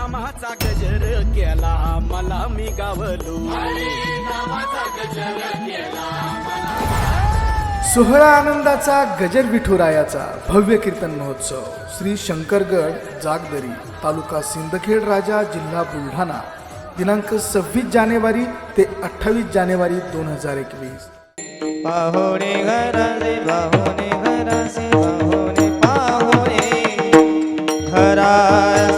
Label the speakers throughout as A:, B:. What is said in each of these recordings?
A: नामाचा गजर केला मला मी गावलो.
B: सोहळा आनंदाचा गजर विठुरायाचा भव्य कीर्तन महोत्सव. श्री शंकरगड जागदरी तालुका सिंदखेड राजा जिल्हा बुलढाणा. दिनांक सव्वीस जानेवारी ते अठ्ठावीस जानेवारी दोन हजार एकवीस.
C: घरा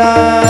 C: Será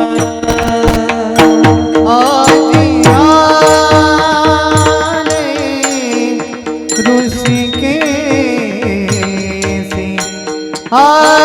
C: 啊。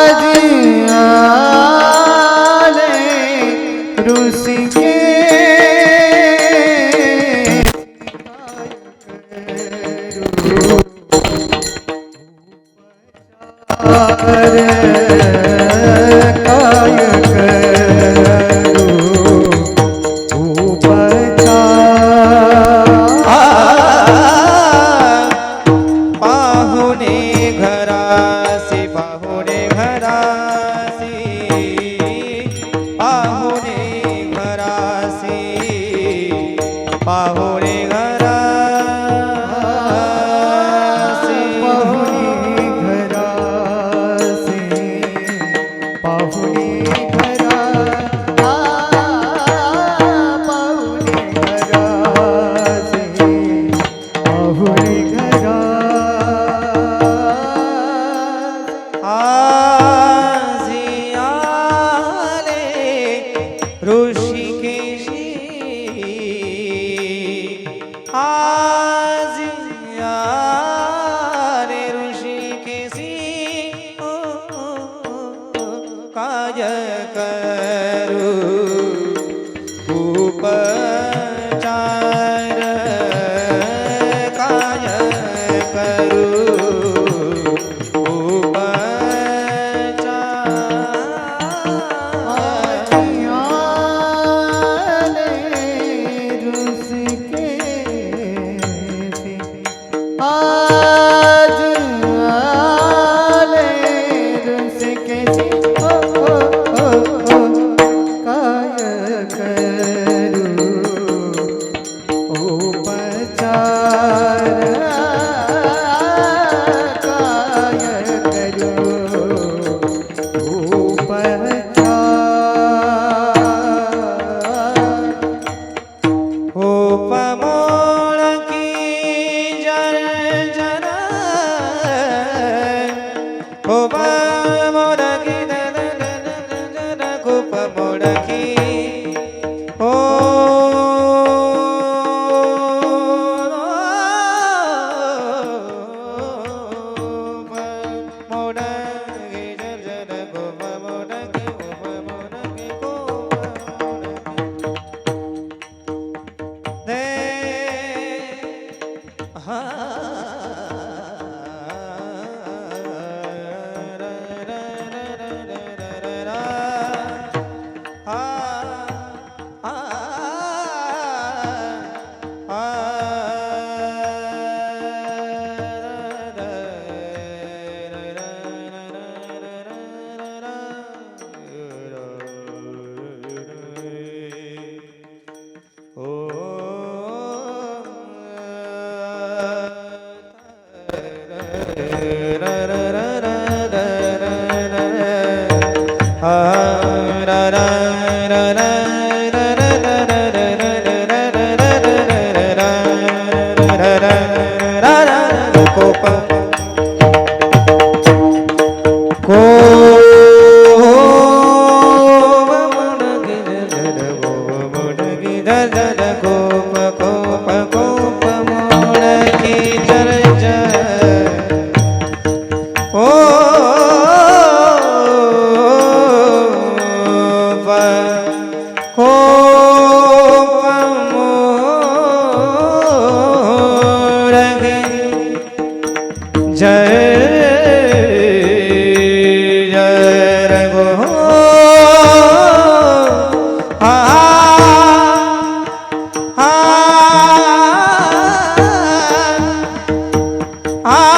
C: ಆ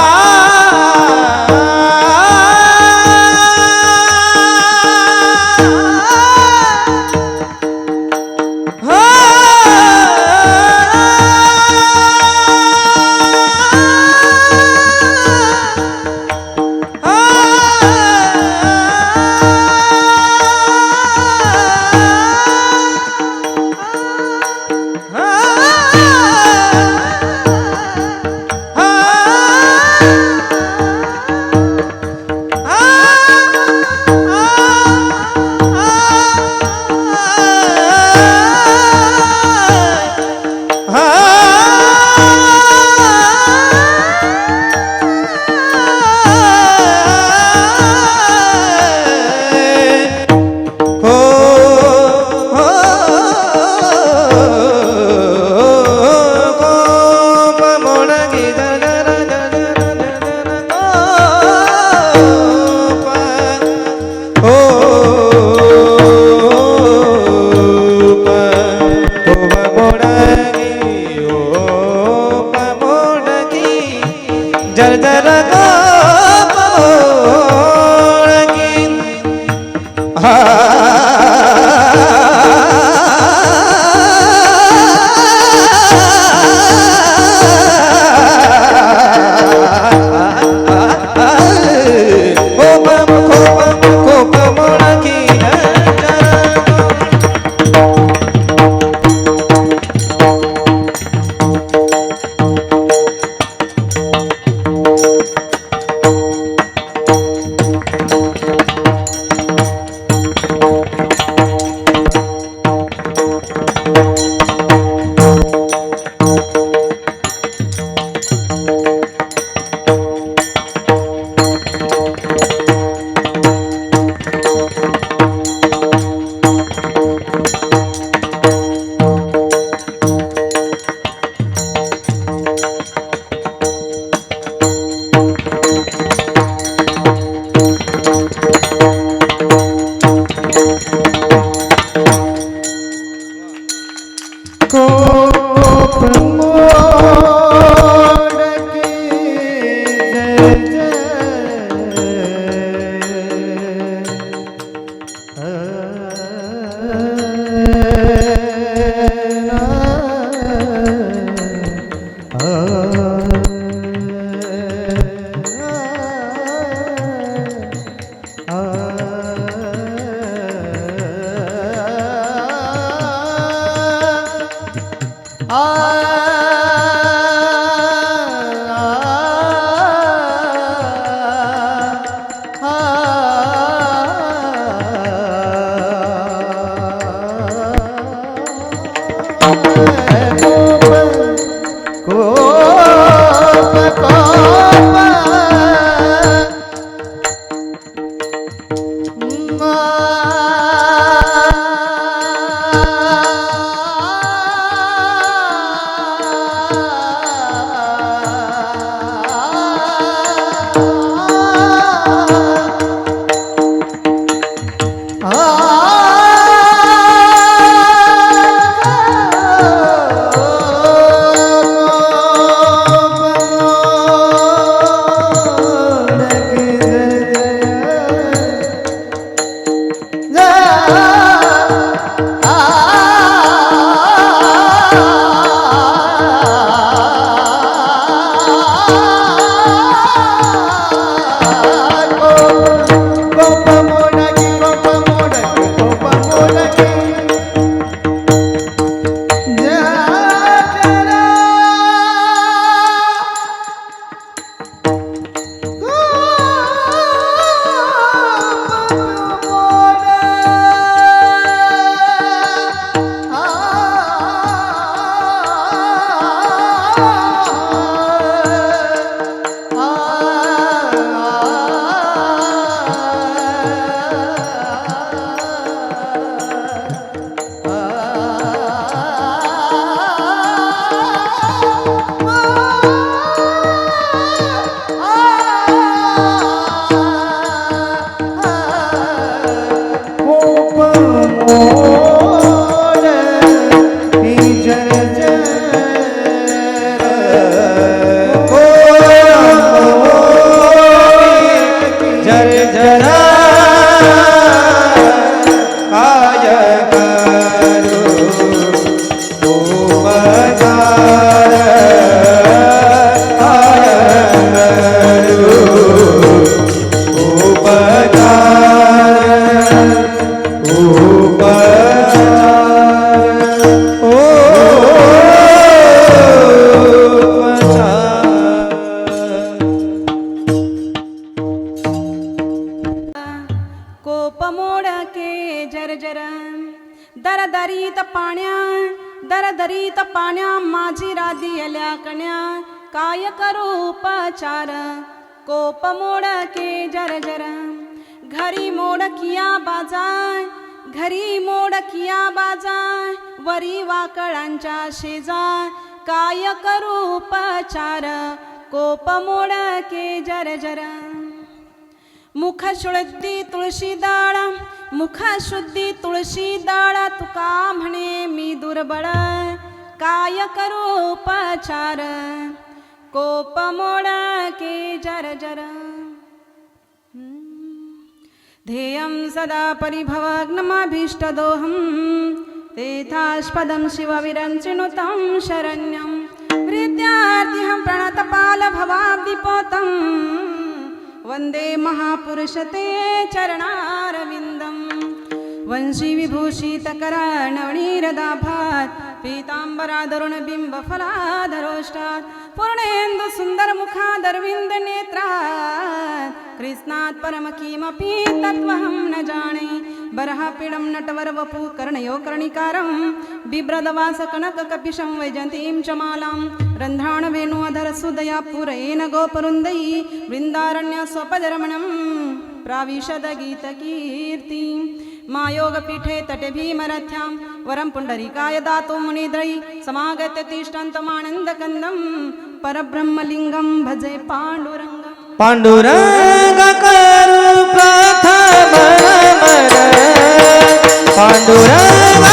C: कोप
D: But घरी मोडकिया बाजाय घरी मोडकिया बाजाय वरी वाकळांच्या शेजाय काय करू उपचार कोप मोडके जर मुख शुद्धी तुळशी दाळ मुख शुद्धी तुळशी दाळ तुका म्हणे मी दुर्बळ. काय करू उपचार कोप मोडके जर जर. ध्येयं सदा परिभवाग्नमभीष्टदोहं। तेथास्पदं शिवविरञ्चिनुतं शरण्यं। प्रीत्यार्तिहं प्रणतपालभवाब्दिपोतं। वन्दे महापुरुषते चरणारविन्दम् वंशीविभूषितकराणवणीरदाभात् पीताम्बरादरुणबिम्बफलाधरोष्टात् पूर्णेन्दु सुन्दरमुखादरविन्दनेत्रात् कृष्णात् परम किमपि तत्त्वहं न जाने बर्हापीडं नटवरवपु कर्णयो कर्णिकारं। बिभ्रदवासकनककपिशं वैजन्तीं च मालां। रन्ध्राणवेणुअधर सुदया पुरयेन गोपरुन्दै। वृन्दारण्य स्वपदरमणं प्राविशदगीतकीर्तिं। मायोगपीठे तटे भीमरथ्यां। वरं पुण्डरीकाय दातु मुनिद्रै। समागत्य तिष्ठन्तमानन्दकन्दं। परब्रह्मलिङ्गं भजे पाण्डुरङ्गम्।
C: पांडुरंग करू प्रथम पांडुरंग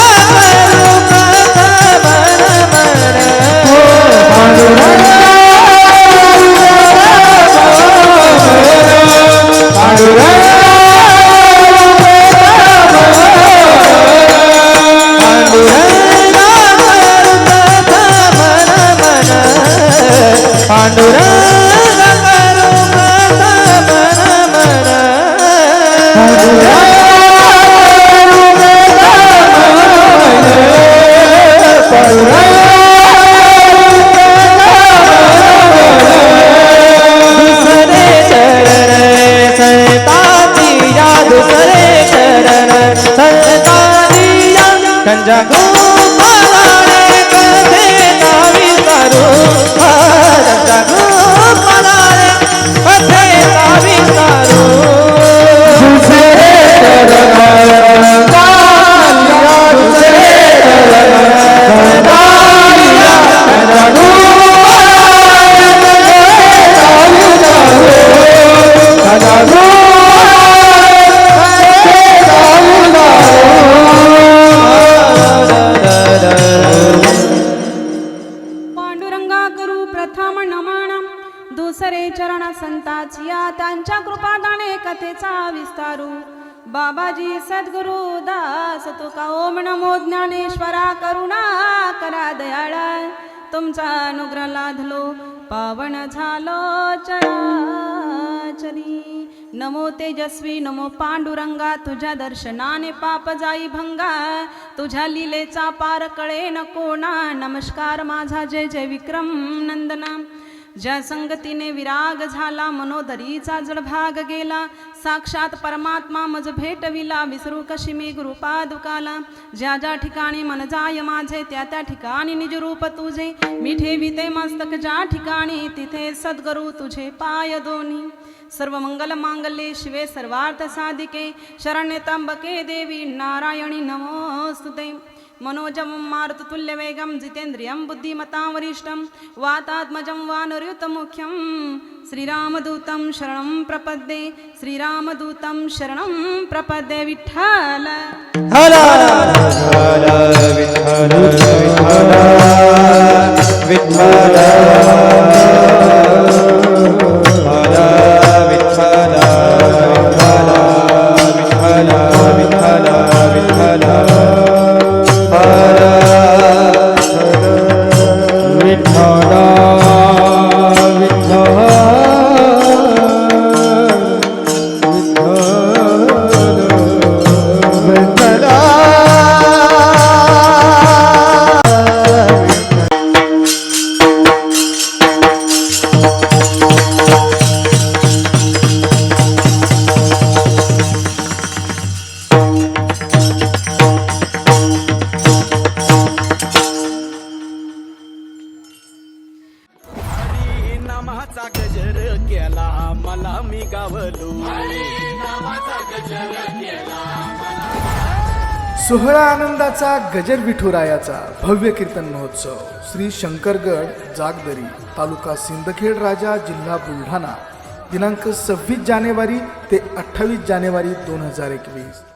D: सद्गुरु दास तुका ओम नमो ज्ञानेश्वरा करुणा करा दयाळा. तुमचा अनुग्रह लाधलो पावन झालो चराचरी. नमो तेजस्वी नमो पांडुरंगा तुझ्या दर्शनाने पाप जाई भंगा. तुझ्या लिलेचा पार कळे न कोणा. नमस्कार माझा जय जय विक्रम नंदना. ज्या संगतीने विराग झाला मनोदरीचा जडभाग गेला. साक्षात परमात्मा मज भेटविला विसरू कशी मी गुरुपादुकाला? ज्या ज्या ठिकाणी मन जाय माझे त्या त्या ठिकाणी निज रूप तुझे. मी ठेविते मस्तक ज्या ठिकाणी तिथे सद्गुरु तुझे पाय दोन्ही सर्व मंगल मांगल्ये शिवे सर्वार्थ साधिके. शरण्य त्र्यंबके देवी नारायणी नमोस्तुते. मनोजं मारुततुल्यवेगं जितेन्द्रियं बुद्धिमतां वरिष्ठं वातात्मजं वानरयुतमुख्यं श्रीरामदूतं शरणं प्रपद्ये श्रीरामदूतं शरणं प्रपद्ये विठ्ठल।
C: हला हला विठ्ठल विठ्ठल
B: आनंदाचा गजर विठुरायाचा भव्य कीर्तन महोत्सव. श्री शंकरगड जागदरी तालुका सिंदखेड राजा जिल्हा बुलढाणा. दिनांक सव्वीस जानेवारी ते अठ्ठावीस जानेवारी दोन हजार एकवीस.